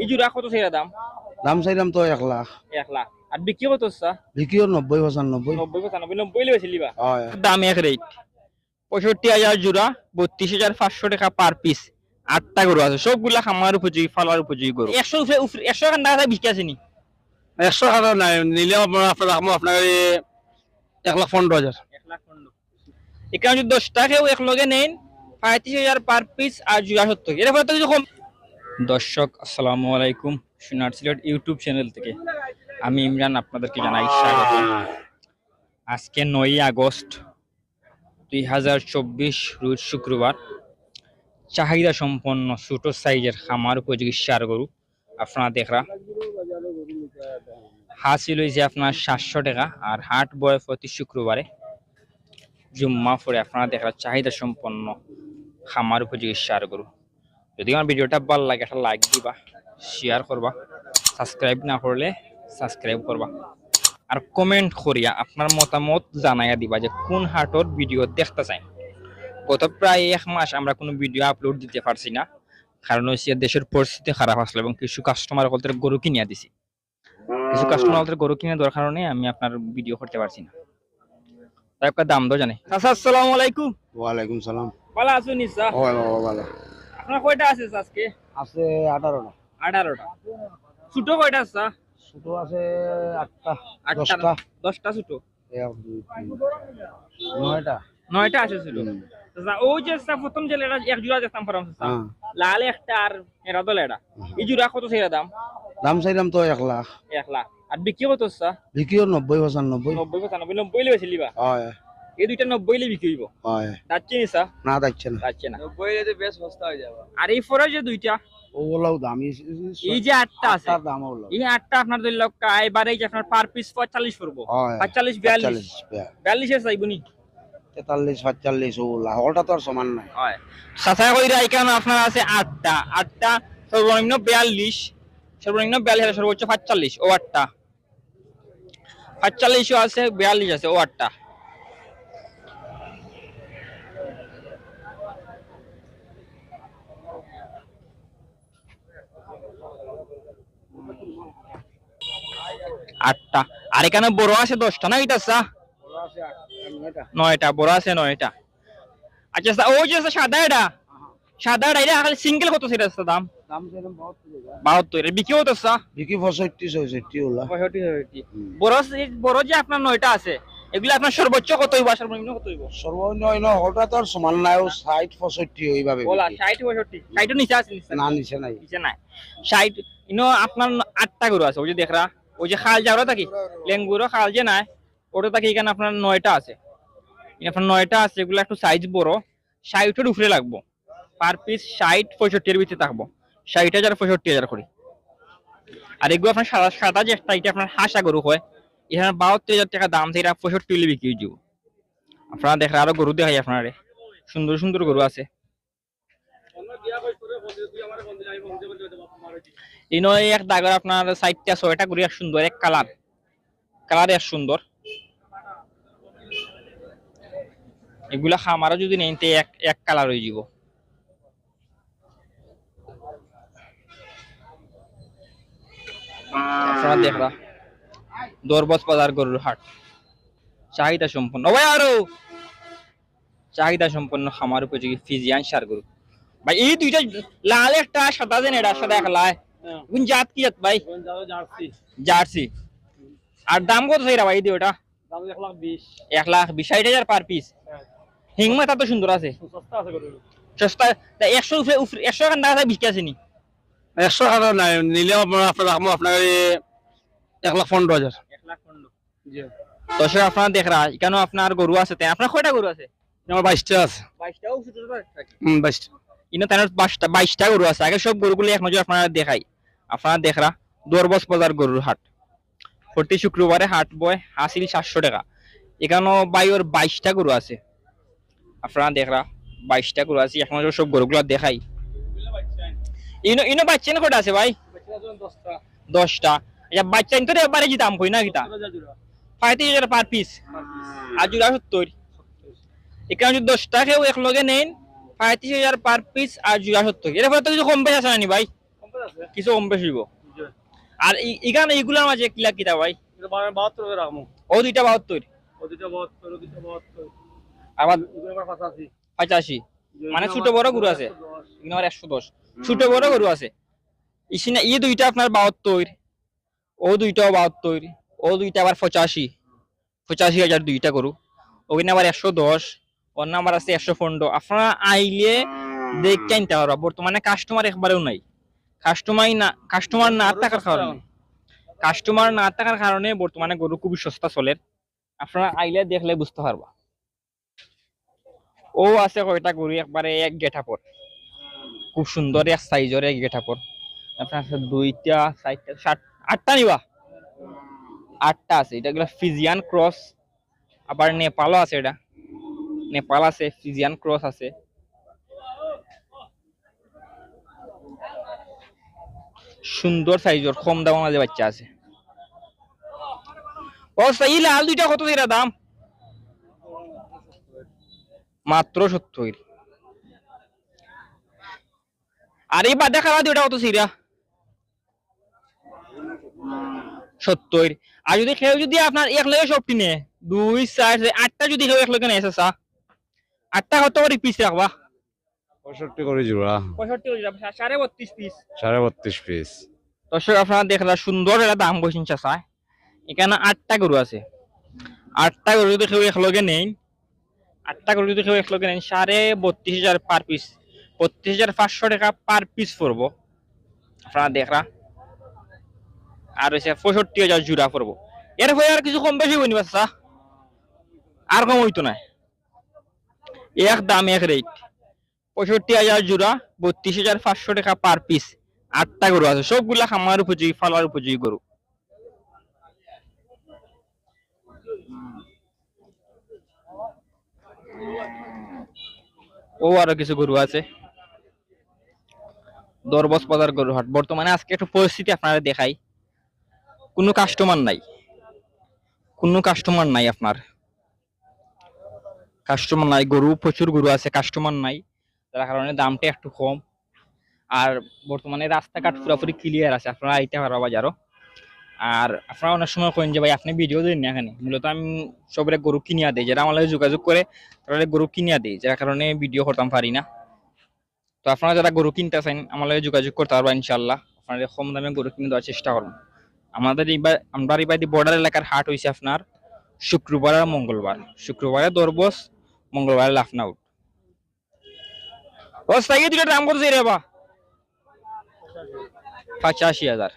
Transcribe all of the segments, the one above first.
এই জোড়া কত সেরা দাম? দাম চাইলাম তো এক লাখ। এক লাখ। আর বিক্রি কত চা বিক্রিও নব্বই পঁচানব্বই। নব্বই পঁচানব্বই নব্বই লেবেছিলি দাম এক রেট পঁয়ষট্টি হাজার জোড়া বত্রিশ হাজার পাঁচশো টাকা পার পিস আটটা গরু আছে সবগুলা খামার উপযোগী ফালার উপযোগী গরু। একশো একশো খান টাকা বিক্রি আছে নি? একশো টাকা নাই নিলে আপনার আপনার এক লাখ পনেরো হাজার। এক লাখ পনেরো। এখানে যদি দশ টাকাও এক লগে নেন পঁয়ত্রিশ হাজার পার পিস আর জোড়া সত্তর। এর ফলে তো কিছু কম দর্শক, আসসালামু আলাইকুম সোনার সিলেট ইউটিউব চ্যানেল থেকে। আমি ইমরান, আপনাদেরকে জানাই স্বাগত। আজকে নয়ই আগস্ট দুই হাজার চব্বিশ রোজ শুক্রবার। চাহিদা সম্পন্ন ছোট সাইজের খামার উপযোগী সার গরু আপনারা দেখরা। হাসিল হয়েছে আপনার সাতশো টাকা আর হাট বয় প্রতি শুক্রবারে। জুম্মা পরে আপনারা দেখরা চাহিদা সম্পন্ন খামার উপযোগী সার গরু। যদি আমার ভিডিওটা ভালো লাগে একটা লাইক দিবা শেয়ার করবা সাবস্ক্রাইব না করলে সাবস্ক্রাইব করবা। আর কমেন্ট করিয়া আপনার মতামত জানাইয়া দিবা যে কোন হাটর ভিডিও দেখতে চাই। গত প্রায় এক মাস আমরা কোনো ভিডিও আপলোড দিতে পারছি না কারণ হচ্ছে দেশের পরিস্থিতি খারাপ আসলো এবং কিছু কাস্টমার কলতে গরু কিনিয়া দিছি। কিছু কাস্টমার কলতে গরু কিনে দেওয়ার কারণে আমি আপনার ভিডিও করতে পারছি না। তাই আপনার দাম তো জানে আসসালামু আলাইকুম। ওয়ালাইকুম সালাম। ভালো আছো নিসা বাবা ভালো আপনার কয়টা আছে আজকে? আছে আঠারোটা। আঠারোটা। ছোট কয়টা আছে ছোট আছে আটটা আটটা দশটা। ছোট? নয়টা। নয়টা আছে ছোট? আচ্ছা, ওই যে প্রথম যে লেডা এক জোড়া দেখতাম পারাম হ্যাঁ। লাল একটা আর এরা তো লেডা। এই জোড়া কত সেরা দাম? দাম চাইলাম তো এক লাখ। এক লাখ। আর বিক্রি কত বিক্রিও নব্বই পঁচানব্বই। নব্বই পঁচানব্বই নব্বই লেবেছিলি বা হয়। এই দুইটা নব্বই লে বিক্রি হইব। হয়। যাচ্ছে নি চা না যাচ্ছে না। যাচ্ছে না। নব্বই এলে বেশ সস্তা হয়ে যাবে। আর এই ফরে যে দুইটা? ওগুলাও দাম। এই- যে আটটা আছে দাম ওগুলো এই আটটা আপনার ধরে লোক এবারে যে আপনার পার পিস পঁয়তাল্লিশ পড়ব। পঁয়তাল্লিশ বিয়াল্লিশ। পঁয়তাল্লিশ, বিয়া- বিয়াল্লিশের তেতাল্লিশ সাতচল্লিশ ওগুলা। ওটা তো আর সমান নাই। হয়। সাথা কইরা এখানে আপনার আছে আটটা। আটটা সর্বনিম্ন বিয়াল্লিশ সর্বনিম্ন বিয়াল্লিশ সর্বোচ্চ পাঁচচল্লিশ ও আটটা। পাঁচচল্লিশও আছে বিয়াল্লিশ আছে ও আটটা। আটটা। আর এখানে বড় আছে দশটা না এটা সা নয়টা বড় আছে নয়টা। আচ্ছা ওই যে সাদা এটা? সাদা এটা এটা খালি সিঙ্গেল কত সেটা আছে দাম? দাম চাইলাম বহুত বাহাত্তর বিক্রি হতো সা বিক্রি পঁয়ষট্টি ছয়ষট্টি ওগুলা পঁয়ষট্টি পঁয়ষট্টি বড় যে- বড় যে আপনার নয়টা আছে এগুলো আপনার সর্বোচ্চ কত হইব আর সর্বনিম্ন কত হইব? সর্বনিম্ন ওটা তো সমান নাই ও বলা নিচে আছে নিচে না নিচে নাই। নিচে নাই। ষাট ইনো আপনার আটটা গরু আছে ওই যে দেখরা। ওই যে খাল যাওয়া থাকি লেঙ্গুরো খাল যে নাই ওটা থাকি এখানে আপনার নয়টা আছে। আপনার নয়টা আছে এগুলো একটু সাইজ বড় ষাটের উপরে লাগবো। পার পিস ষাট পঁয়ষট্টির ভিতরে থাকব। ষাট হাজার পঁয়ষট্টি হাজার করে। আর এগুলো আপনার সাদা সাদা যে এটা আপনার হাসা গরু হয়। এখানে বাহাত্তর হাজার টাকা দাম থেকে পঁয়ষট্টি হলে বিক্রি হয়ে আপনারা দেখেন আরও গরু দেখাই আপনার। সুন্দর সুন্দর গরু আছে। দাগর আপনার সাইডটা ছয়টা করে এক সুন্দর, এক কালার কালার সুন্দর। এগুলা খামারও যদি নেই এক এক কালার হয়ে যাব দরবস বাজার গরুর হাট। চাহিদা সম্পন্ন। সম্পন্ন খামার উপযোগী ফিজিয়ান সার গরু। ভাই, এই দুইটা লাল একটা সাদা দেন এটা, সাদা এক কোন জাত কি জাত ভাই? জার্সি? জার্সি। আর দাম কত চাইরা ভাই দিয়ে ওটা? এক লাখ বিশ। ষাট হাজার পার পিস হিংমাথা তো সুন্দর আছে। সস্তা আছে গরু সস্তা একশো একশো খান টাকা বিক্রি আছে নি? একশো টাকা নাই নিলে আপনার আপনার এক লাখ পনেরো হাজার। এক লাখ পনেরো। জি। দর্শক দেখরা কেন আপনার গরু আছে তাই আপনার কয়টা গরু আছে? আমার বাইশটা আছে। বাইশটাও বাইশটা। ইনো তার বাইশটা বাইশটা গরু আছে আগে সব গরুগুলো এক নজর আপনারা দেখাই। আপনারা দেখরা দরবস বাজার গরুর হাট। প্রতি শুক্রবারে হাট বয় হাসিল সাতশো টাকা। এখানেও বাইর বাইশটা গরু আছে। আপনারা দেখরা বাইশটা গরু আছে, এখন সব গরুগুলো দেখাই। ইনো ইনো বাচ্চা কটা আছে ভাই? দশটা। আচ্ছা বাচ্চা তো এবারে যে দাম কই না কিতা পঁয়ত্রিশ হাজার পার পিস আর জোড়া সত্তর। এখানে যদি দশটা কেউ এক নেন, পঁয়ত্রিশ হাজার পার পিস আর জোড়া সত্তর। এর ফলে তো কিছু কম বেশ আছে না ভাই? কিছু কম বেশি হইব? আর এখানে এইগুলোর মাঝে কিলা কিতা ভাই? বাহাত্তর রাখব। ও দুইটা বাহাত্তর? ও দুইটা বাহাত্তর ও দুইটা বাহাত্তর। আবার এগুলো পঁচাশি। মানে ছোট বড় গরু আছে। আমার একশো দশ। ছোট বড় গরু আছে। ইসিনা ই দুইটা আপনার বাহাত্তর। ও দুইটাও বাহাত্তর। ও দুইটা আবার পঁচাশি। পঁচাশি হাজার দুইটা গরু। ওখানে আবার একশো দশ। ওর নাম্বার আছে একশো পনেরো। আপনারা আইলে দেখতে আনতে পারবা। বর্তমানে কাস্টমার একবারেও নাই। কাস্টমার না কাস্টমার না থাকার কারণে। কাস্টমার না থাকার কারণে বর্তমানে গরু খুবই সস্তা চলে। আপনারা আইলে দেখলে বুঝতে পারবা। ও আছে কয়টা গরু? একবারে এক গেঠাপর খুব সুন্দর এক সাইজের এক গেঠাপর আপনার আছে দুইটা চারটা সাত আটটা নিবা। আটটা আছে। এটা গুলো ফিজিয়ান ক্রস আবার নেপালও আছে এটা। নেপাল আছে ফিজিয়ান ক্রস আছে। সুন্দর সাইজের কম দামের মাঝে বাচ্চা আছে। ও সেই লাল দুইটা কত দিরা দাম? মাত্র সত্তর আর এই বাদে খাওয়া দুইটা কত সিরা সত্তর আর যদি কেউ যদি আপনার এক লগে সব কিনে, দুই, চার আটটা যদি কেউ এক লগে নেয় আটটা কত করে পিস রাখবা? পঁয়ষট্টি করে জোড়া। পঁয়ষট্টি সাড়ে বত্রিশ পিস সাড়ে বত্রিশ পিস দর্শক আপনারা দেখলা সুন্দর একটা দাম বসেন চাষা এখানে আটটা গরু আছে। আটটা গরু যদি কেউ একলগে নেই আটটা গরু যদি কেউ একলগে নেন সাড়ে বত্রিশ হাজার পার পিস বত্রিশ হাজার পাঁচশো টাকা পার পিস পড়ব। আপনারা দেখরা আর হচ্ছে পঁয়ষট্টি হাজার জুড়া পড়ব। এর ফলে আর কিছু কম বেশি হইনি বাচ্চা। আর কম হইতো না। এক দাম এক রেট পঁয়ষট্টি হাজার জোড়া, বত্রিশ হাজার পাঁচশো টাকা পার পিস আটটা গরু আছে, সবগুলা খামার উপযোগী ফালার উপযোগী গরু। ও আরও কিছু গরু আছে। দরবস বাজার গরু হাট। বর্তমানে আজকে একটু পরিস্থিতি আপনারা দেখাই। কোনো কাস্টমার নাই। কোনো কাস্টমার নাই আপনার। কাস্টমার নাই, গরু, প্রচুর গরু আছে কাস্টমার নাই। যার কারণে দামটা একটু কম। আর বর্তমানে রাস্তাঘাট পুরোপুরি ক্লিয়ার আছে, আপনারা আইতে পারবা বাজারও। আর আপনারা অনেক সময় কইন যে, ভাই, আপনি ভিডিও দিন না এখানে? মূলত আমি সবরে গরু কিনিয়া দিই, যারা লগে যোগাযোগ করে তারা গরু কিনিয়া দিই, যার কারণে ভিডিও করতাম পারি না। তো আপনারা যারা গরু কিনতে চান আমার যোগাযোগ করতে পারবা ইনশাল্লাহ আপনাদের কম দামে গরু কিনে দেওয়ার চেষ্টা করুন। আমাদের এইবার, আমরা এবার বর্ডার এলাকার হাট হয়েছে আপনার শুক্রবার আর মঙ্গলবার। শুক্রবারে দরবস, মঙ্গলবারে লাফনাউট। ও সাইয়ে দুটো দাম কত রে বা পঁচাশি হাজার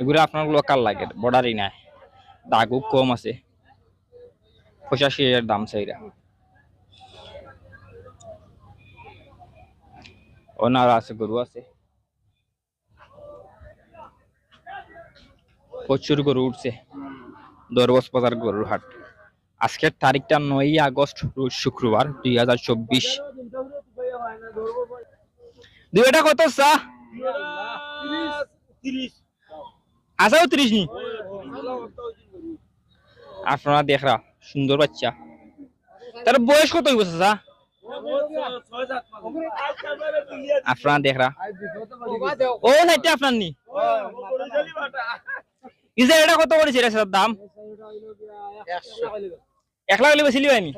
এগুলো আপনার লোকাল লাগে? বর্ডারই নাই। দাগও কম আছে। পঁচাশি হাজার দাম চাইরা। ওনার আছে, গরু আছে। প্রচুর গরু উঠছে। দরবস বাজার গরুর হাট। আজকের তারিখটা নয়ই আগস্ট শুক্রবার, দুই হাজার চব্বিশ। দুইটা কত চা? আসাও ত্রিশ নি? আপনারা দেখরা, সুন্দর বাচ্চা। তার বয়স কত হইব চা আপনারা দেখরা। ও সাইডটা আপনার নি? এটা কত করেছে স্যার দাম? এক লাখ বেশি লিবাইনি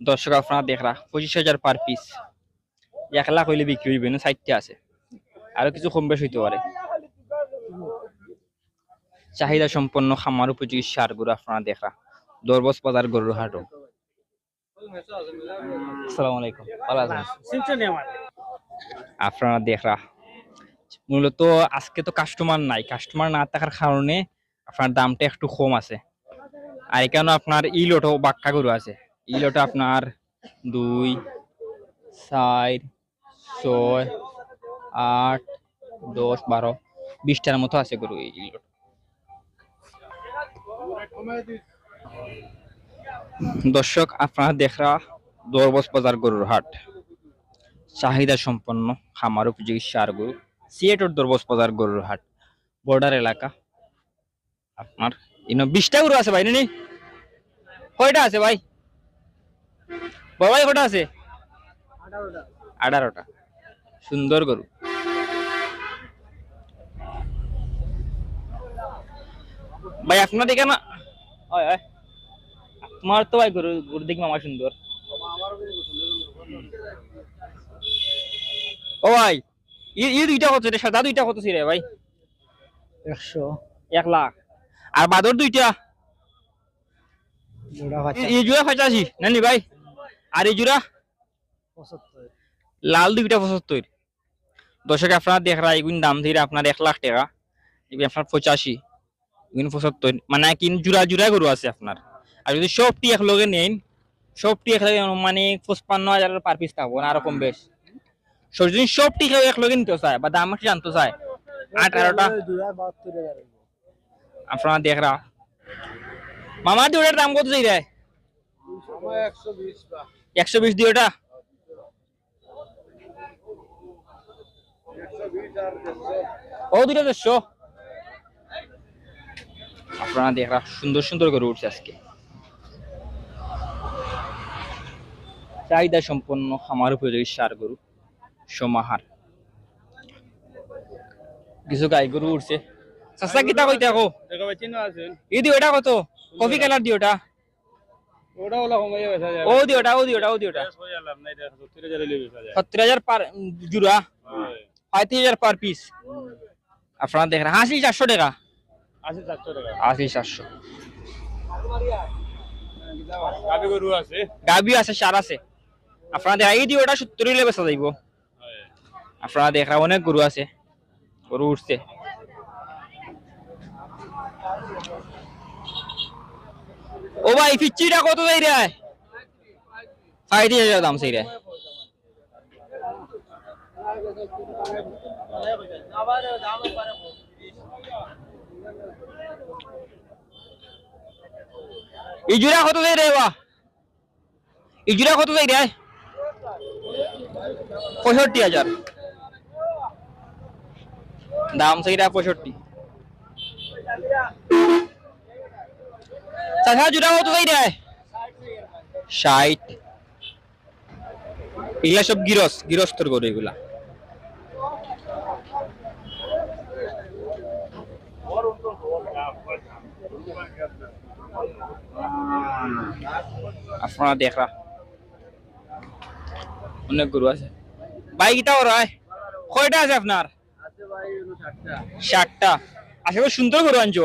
দর্শক আপনারা দেখরা পঁচিশ হাজার পার পিস এক লাখ হইলে বিক্রি হইবে না সাইডটা আছে। আরও কিছু কম বেশ হইতে পারে। চাহিদা সম্পন্ন খামার উপযোগী সার গরু আপনারা দেখরা। দরবস বাজার গরুর হাটও। আসসালামু আলাইকুম। ভালো আছেন? আপনারা দেখরা মূলত আজকে তো কাস্টমার নাই। কাস্টমার না থাকার কারণে আপনার দামটা একটু কম আছে। আর এখানে আপনার ইলোটো বাক্কা গরু আছে। ইলোটো আপনার দুই, চার, ছয়, আট, দশ, বারো, বিশটার মতো আছে গরু এই ইলোটো। দর্শক, আপনারা দেখরা দরবস বাজার গরুর হাট। চাহিদা সম্পন্ন, খামার উপযোগী সার গরু। সিয়েটর দরবস বাজার গরুর হাট। বর্ডার এলাকা। আপনার ইনো বিশটা গরু আছে ভাই নি কয়টা আছে ভাই? বড় ভাই কয়টা আছে? আঠারোটা। সুন্দর গরু ভাই আপনার দিকে না তোমার তো ভাই গরু গরু দেখি মামা সুন্দর ও ভাই ই দুইটা কত রে সাদা দুইটা কত রে ভাই? একশো। এক লাখ। আর বাদর দুইটা। জোড়া ই- ই জোড়া পঁচাশি নানি ভাই আর এই জোড়া? লাল দুইটা পঁচাত্তর। দর্শক আপনার দেখ রা এগুন দাম ধরে আপনার এক লাখ টাকা। এগুলো আপনার পঁচাশি পঁচাত্তর। মানে কি জোড়া জোড়া গরু আছে আপনার। আর যদি সবটি এক লগে নেন সবটি একলগে মানে পঁচপান্ন হাজার পার পিস থাকব না আরকম বেশ। সব যদি সবটি কেউ এক লগে নিতে চায় বা দাম একটু জানতে চায় আঠারোটা আপনারা দেখ রা। মামার দুটার দাম কত যাই রে? একশো বিশ দুইটা ও দুটো দেড়শো। আপনারা দেখরা সুন্দর সুন্দর করে উঠছে আজকে। চাহিদা সম্পন্ন খামার উপযোগী সার গরু, সমাহার। কিছু গাই গরু উঠছে। চাষা কিতা কইতে আকো দেখা পাচ্ছি না আছেন ই কত কফি কালার দিওটা ওটা ও দিওটা ও দিওটা ও দিওটা হয়ে গেলাম না এটা সত্তর হাজার পার জুড়া পঁয়ত্রিশ হাজার পার পিস আপনারা দেখেন আশি চারশো টাকা আশি চারশো গাবি গরু আছে গাবি আছে সার আছে আপনারা দেখা এই দিওটা সত্তর বেচা যাইব আপনারা দেখা অনেক গরু আছে গরু উঠছে ও ভাই পিচ্ছিটা কত যাই রে? পঁয়ত্রিশ হাজার দাম সেই রে। ইজুরা কত যাই রে বা ইজুরা কত যাই রে? পঁয়ষট্টি হাজার। দাম সেইটা পঁয়ষট্টি। এগুলা সব গিরস গিরস্তর গরু এগুলা আপনারা দেখরা অনেক গরু আছে বাইক ইটা ওর কয়টা আছে আপনার ষাটটা আশা সুন্দর গরু আনছো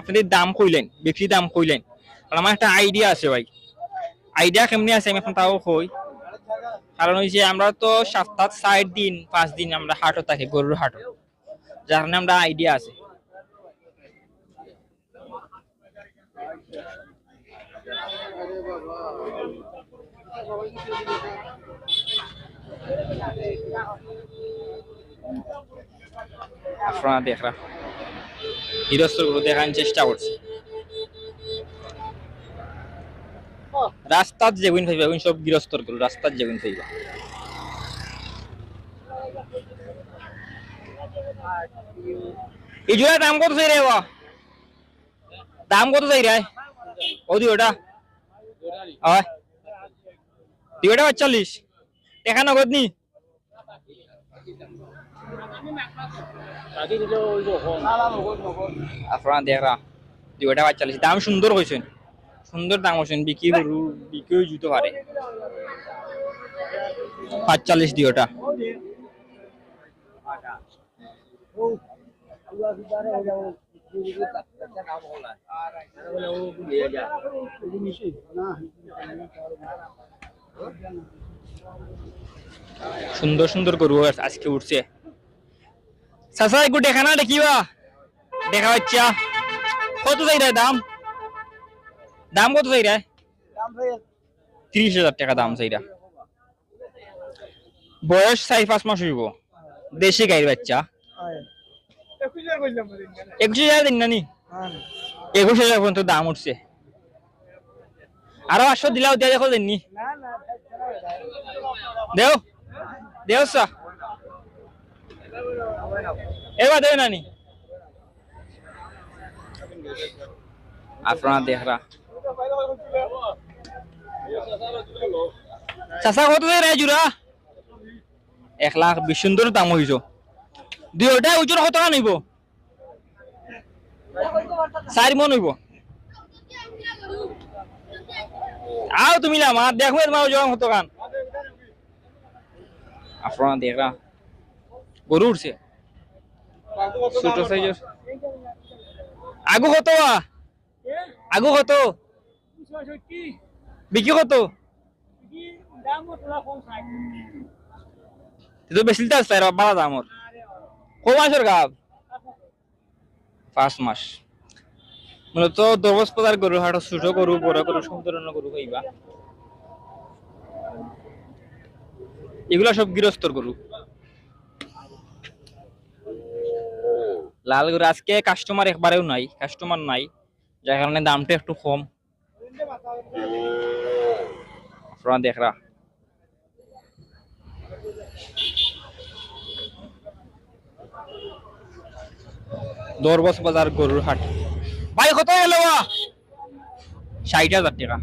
আপনাদের দাম কইলেন বিক্রি দাম কইলেন। আমার একটা আইডিয়া আছে ভাই। আইডিয়া কেমনি আছে আমি এখন তাও কই। কারণ ওই যে আমরা তো সপ্তাহ ষাট দিন, পাঁচ দিন আমরা হাটও থাকি, গরুর হাটও। যার কারণে আমরা আইডিয়া আছে। আপনারা দেখরা হিরস্তরগুলো দেখানোর চেষ্টা করছি। রাস্তাত যেগুন থাকবে ওগুন সব গৃহস্থরগুলো রাস্তাত যেগুন থাকবে। এই জোড়া দাম কত চাই রে বা দাম কত চাই রে? ও দি ওটা হয়। দি ওটা পঁয়তাল্লিশ দেখা নগদ নি আগে দিলে ওই রকম আপনারা দেখরা দি ওটা পঁয়তাল্লিশ দাম সুন্দর হয়েছেন সুন্দর দাম হয়েছেন বিক্রি বিক্রি জুতো পারে পাঁচচল্লিশ দি সুন্দর সুন্দর গরু আজকে উঠছে। চাচা একটু দেখা না, দেখিবা? দেখা বাচ্চা কত চাই রে দাম? দাম কত চাই রে? তিরিশ হাজার টাকা দাম চাইরা বয়স চারি পাঁচ মাস হইব। দেশি গাইর বাচ্চা। একুশ হাজার দিন নানি? একুশ হাজার পর্যন্ত দাম উঠছে। আরও পাঁচশো দিলাও, দিয়া দেখো দেননি। দেও। দেও সা এবার দেবে নানি। আপনারা দেখরা চাচা কত দেয় জুরা এক লাখ বিশ সুন্দর দাম হইছ। দুই ওটা ওজন কত টাকা নিব? চারি মন হইব। আও তুমি না মা দেখো তোমার ওজন কত কান আপনারা দেখরা গরু উঠছে ছোট সাইজের। আগু কত? আগু কত? বিক্রি কত? তো বেশি আসলে বাড়া ক গাব পাঁচ মাস মূলত দরবস পদার গরু হাট, ছোট গরু বড় গরু সব গরু এগুলা সব গৃহস্থর গরু লাল আজকে কাস্টমার একবারেও নাই কাস্টমার নাই, যার কারণে দামটা একটু কম। আপনারা দেখরা। দরবস বাজার গরুর হাট। ভাই, কত গেল ষাট হাজার টাকা।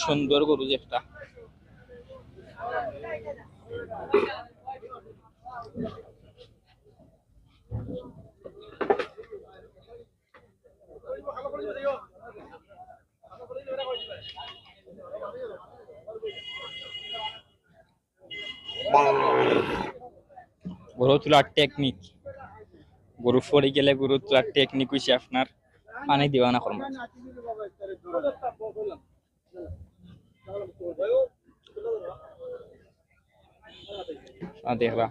সুন্দর গরু যে একটা গরু তোলার টেকনিক। গরু ফড়ে গেলে গরু তোলার টেকনিক হইছে আপনার পানি দিবা না করব দেখবা।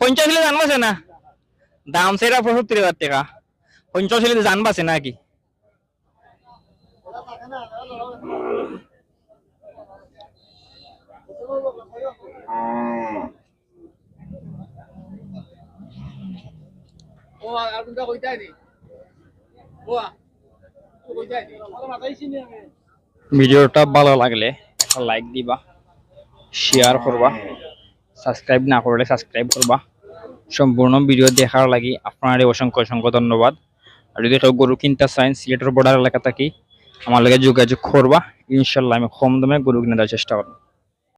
পঞ্চাশ হলে জানবাছে না। দাম সেটা পঁয়ষট্টি হাজার টাকা। পঞ্চাশ হলে জানবাছে নাকি ও আর কোনটা কইতাই দি ও কইতাই দি মাথাইছি নি আমি ভিডিওটা ভালো লাগলে লাইক দিবা শেয়ার করবা সাবস্ক্রাইব না করলে সাবস্ক্রাইব করবা। সম্পূর্ণ ভিডিও দেখার লাগি আপনার অসংখ্য অসংখ্য ধন্যবাদ। আর যদি কেউ গরু কিনতে চান সিলেটের বর্ডার এলাকা থাকি, আমার লগে যোগাযোগ করবা। ইনশাল্লাহ আমি কম দামে গরু কিনে দেওয়ার চেষ্টা করব।